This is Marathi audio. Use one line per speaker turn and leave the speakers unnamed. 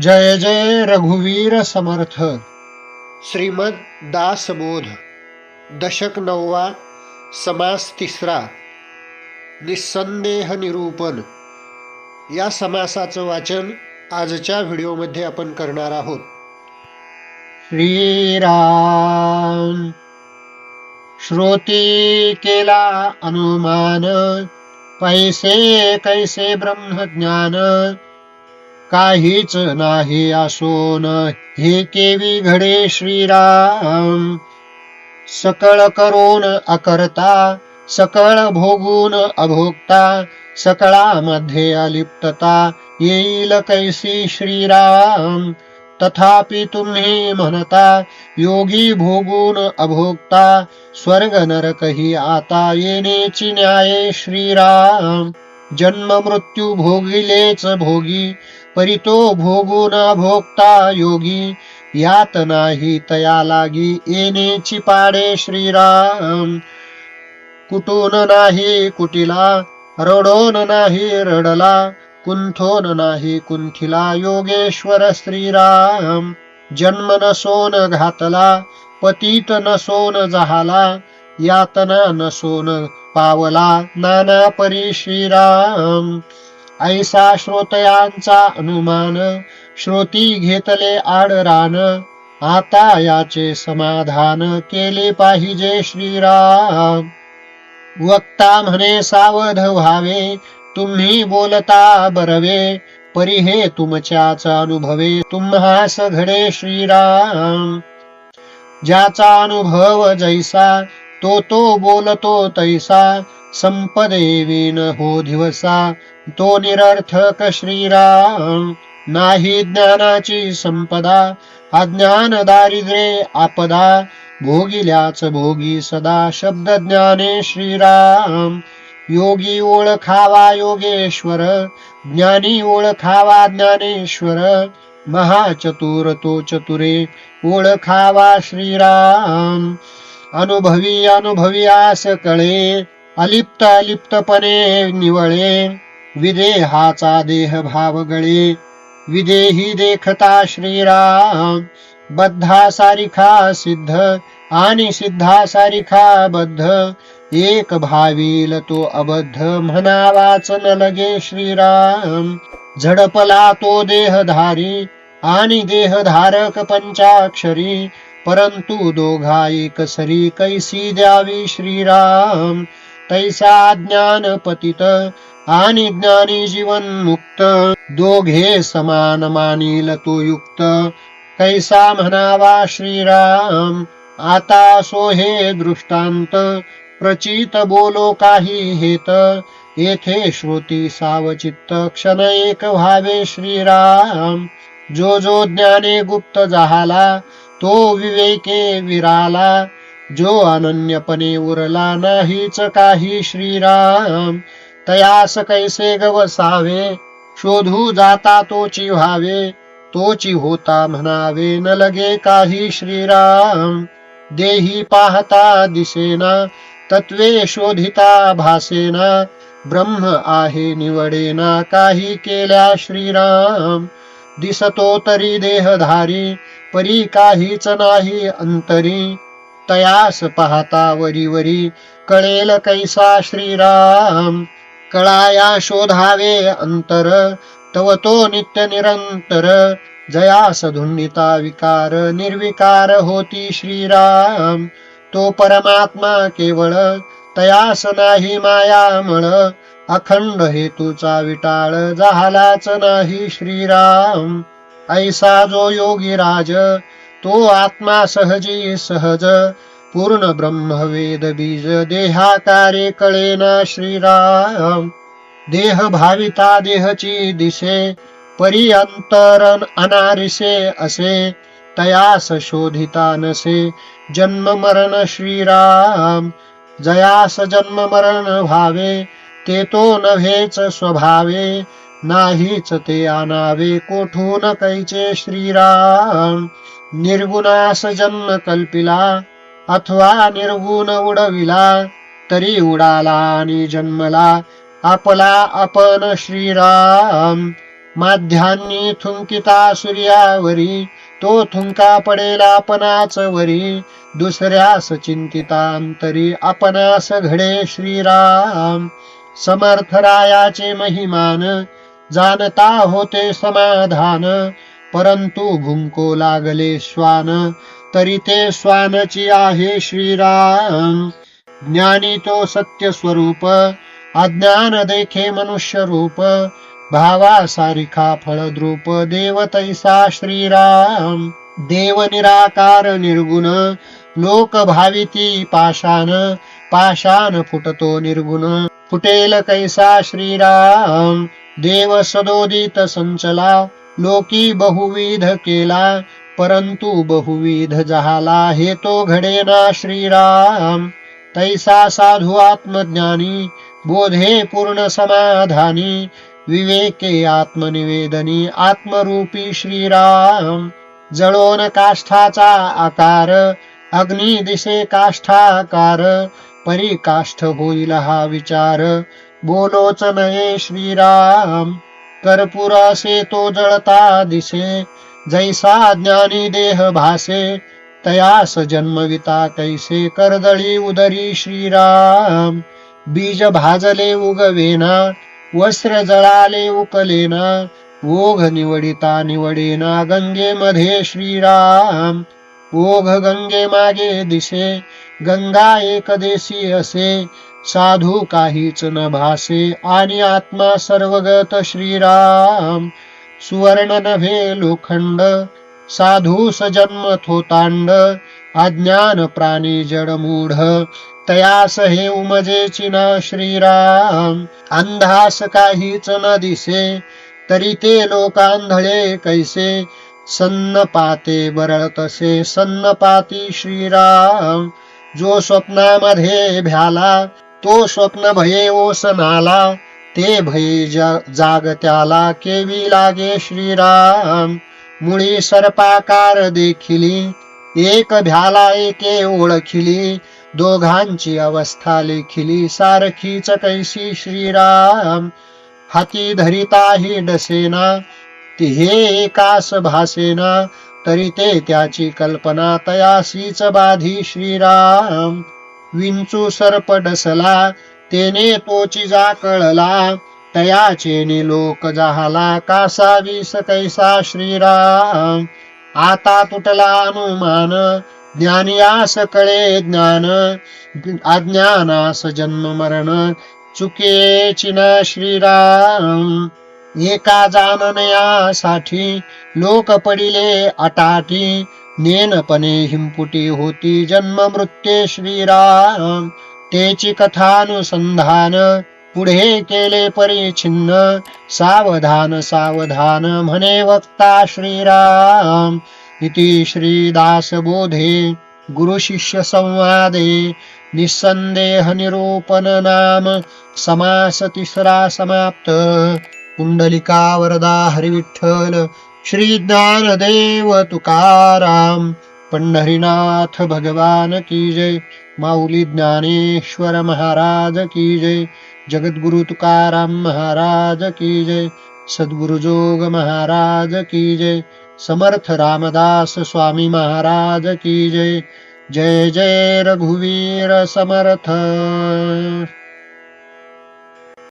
जय जय रघुवीर समर्थ। श्रीमद दासबोध दशक नववा समास तिसरा निसंदेह निरूपण। या समासाचं वाचन आजच्या व्हिडिओमध्ये आपण करणार आहोत. श्रीराम श्रोती केला अनुमान पैसे कैसे ब्रह्मज्ञान? काहीच नाही असोन हे केवी घडे श्रीराम. सकळ करून अकर्ता सकळ भोगून अभोक्ता सकळामध्ये अलिप्तता येईल कैसी श्रीराम. तथापि तुम्ही म्हणता योगी भोगून अभोगता स्वर्ग नरकही आता येण्याची न्याय श्रीराम. जन्म मृत्यू भोगिलेच भोगी परितो भोगून भोगता योगी यात नाही तया लागी येण्याची पाडे श्रीराम. कुटून नाही कुटिला रडोन नाही रडला कुंथोन नाही कुंथिला योगेश्वर श्रीराम. जन्म नसोन घातला पतीत नसोन जहाला यातना नसोन पावला नाना परी श्रीराम. ऐसा श्रोतयांचा अनुमान श्रोती घेतले आडरान आता याचे समाधान केले पाहिजे श्रीराम. वक्ता म्हणे सावध व्हावे तुम्ही बोलता बरवे परी हे तुमच्याच अनुभवे तुम्हास घडे श्रीराम. ज्याचा अनुभव जैसा तो तो बोलतो तैसा संपदेवीन हो दिवसा तो निरर्थक श्रीराम. नाही ज्ञानाची संपदा अज्ञान दारिद्र्ये आपदा. भोगिल्याच भोगी सदा शब्द ज्ञाने श्रीराम. योगी ओळखावा योगेश्वर ज्ञानी ओळखावा ज्ञानेश्वर. महाचतुर तो चतुरे ओळखावा श्रीराम. अनुभवी अनुभवी आस कळे अलिप्त अलिप्तपणे निवळे. विदेहाचा देह भाव गळे विदेही देखता श्रीराम. बद्धा सारिखा सिद्ध आणि सिद्धा सारिखा बद्ध. एक भावील तो अबद्ध म्हणावाच न लगे श्रीराम. झडपला तो देहधारी आणि देहधारक पंचाक्षरी. परंतु दोघा एक सरी कैसी द्यावी श्रीराम. तैसा ज्ञान पतित आणि ज्ञानी जीवन मुक्त दोघे समान मानिल तो युक्त. कैसा म्हणावा श्रीराम आता सो हे दृष्टांत. प्रचित बोलो काही हेत. येथे श्रुती सावचित्त क्षण एक व्हावे श्रीराम. जो जो ज्ञाने गुप्त जहाला तो विवेके विराला. जो अनन्यपणे उरला नाहीच काही श्रीराम. तयास कैसे गवसावे? शोधू जाता तोची व्हावे. तोची होता म्हणावे न लगे काही श्रीराम. देही पाहता दिसेना तत्वे शोधिता भासेना. ब्रह्म आहे निवडेना काही केल्या श्रीराम. दिसतो तरी देहधारी परी काहीच नाही अंतरी. तयास पाहता वरी वरी कळेल कैसा श्रीराम. कळाया शोधावे अंतर तव तो नित्य निरंतर. जयास धुंडिता विकार निर्विकार होती श्रीराम. तो परमात्मा केवळ तयास नाही माया मळ अखंड हेतूचा विटाळ झालाच नाही श्रीराम. ऐसा जो योगी राज तो आत्मा सहजी सहज पूर्ण ब्रह्मवेद बीज देहाकारे कळेना श्रीराम. देह भाविता देहची दिसे परी अंतरन अनारिसे असे तयास शोधिता नसे जन्म मरण श्रीराम. जयास जन्म मरण भावे ते तो नव्हेच स्वभावे नाहीच ते आणावे कोठून कैचे श्रीराम? निर्गुणास जन्म कल्पिला अथवा निर्गुण उडविला तरी उडाला आणि जन्मला आपला आपण श्रीराम. माध्यान्नी थुंकिता सूर्यावरी तो थुंका पडेला आपणाच वरी. दुसऱ्यास चिंतितांतरी आपणास घडे श्रीराम. समर्थ रायाचे महिमान जाणता होते समाधान परंतु भुंको लागले श्वान तरी ते श्वानची आहे श्रीराम. ज्ञानी तो सत्य स्वरूप अज्ञान देखे मनुष्य रूप भावा सारिखा फळद्रूप देव तैसा श्रीराम. देव निराकार निर्गुण लोक भाविती पाषाण पाषाण फुटतो निर्गुण. फुटेल कैसा श्रीराम? देव सदोदित संचला लोकी बहुविध केला परंतु बहुविध जहाला हे तो घडेना श्रीराम. तैसा साधू आत्मज्ञानी बोधे पूर्ण समाधानी विवेके आत्मनिवेदनी आत्मरूपी श्रीराम. जळोन काष्ठाचा आकार अग्नी दिसे काष्ठाकार परी काष्ठ होईल हा विचार. बोलोच नये श्रीराम कर्पुरासे तो जळता दिसे जैसा ज्ञानी देह भासे तयास जन्मविता कैसे करदळी उदरी श्रीराम बीज भाजले उगवेना वस्त्र जळाले उकलेना ओघ निवडिता निवडेना गंगेमध्ये श्रीराम ओघ गंगे मागे दिसे गंगा एकदेशी असे साधू काहीच न भासे आणि आत्मा सर्वगत श्रीराम. सुवर्ण नभे लोखंड साधू सजन्म थोतांड अज्ञान प्राणी जड मूढ तयास हे उमजेची ना श्रीराम. अंधास काहीच न दिसे तरी ते लोकांधळे कैसे? सन्न पाते बरळ तसे सन्न पाती श्रीराम. जो स्वप्नामध्ये भ्याला तो स्वप्न भये ओसनाला ते भये जा- जागत्याला केवी लागे श्रीराम. मुळी सर्पाकार देखिली एक भ्याला एके ओळखिली दोघांची अवस्था लेखिली सारखीच कैसी श्रीराम. हाती धरिताही डसेना तिहे हे एकास भासेना तरी ते त्याची कल्पना तयासीच बाधी श्रीराम. विंचू सर्प डसला तेने तोची जाकळला तयाचे लोक जाहला कासा विस कैसा श्रीराम? आता तुटला अनुमान ज्ञानियास कळे ज्ञान. अज्ञानास जन्म मरण चुकेची ना श्रीराम. एका जाननयासाठी लोक पडिले अटाटी नेनपणे हिंपुटी होती जन्म मृत्ये श्रीराम तेची कथानुसंधान पुढे केले परिच्छिन्न। सावधान सावधान म्हणे वक्ता श्रीराम। इति श्रीदास बोधे गुरु संवादे निसंदेह नाम। समास तिसरा समाप्त। कुंडलिका वरदा हरिविठ्ठल श्री ज्ञानदेव तुकाराम पंढरीनाथ भगवान की जय। माऊली ज्ञानेश्वर महाराज की जय। जगद्गुरु तुकाराम महाराज की जय। सद्गुरु जोग महाराज की जय। समर्थ रामदास स्वामी महाराज की जय। जय जय रघुवीर समर्थ।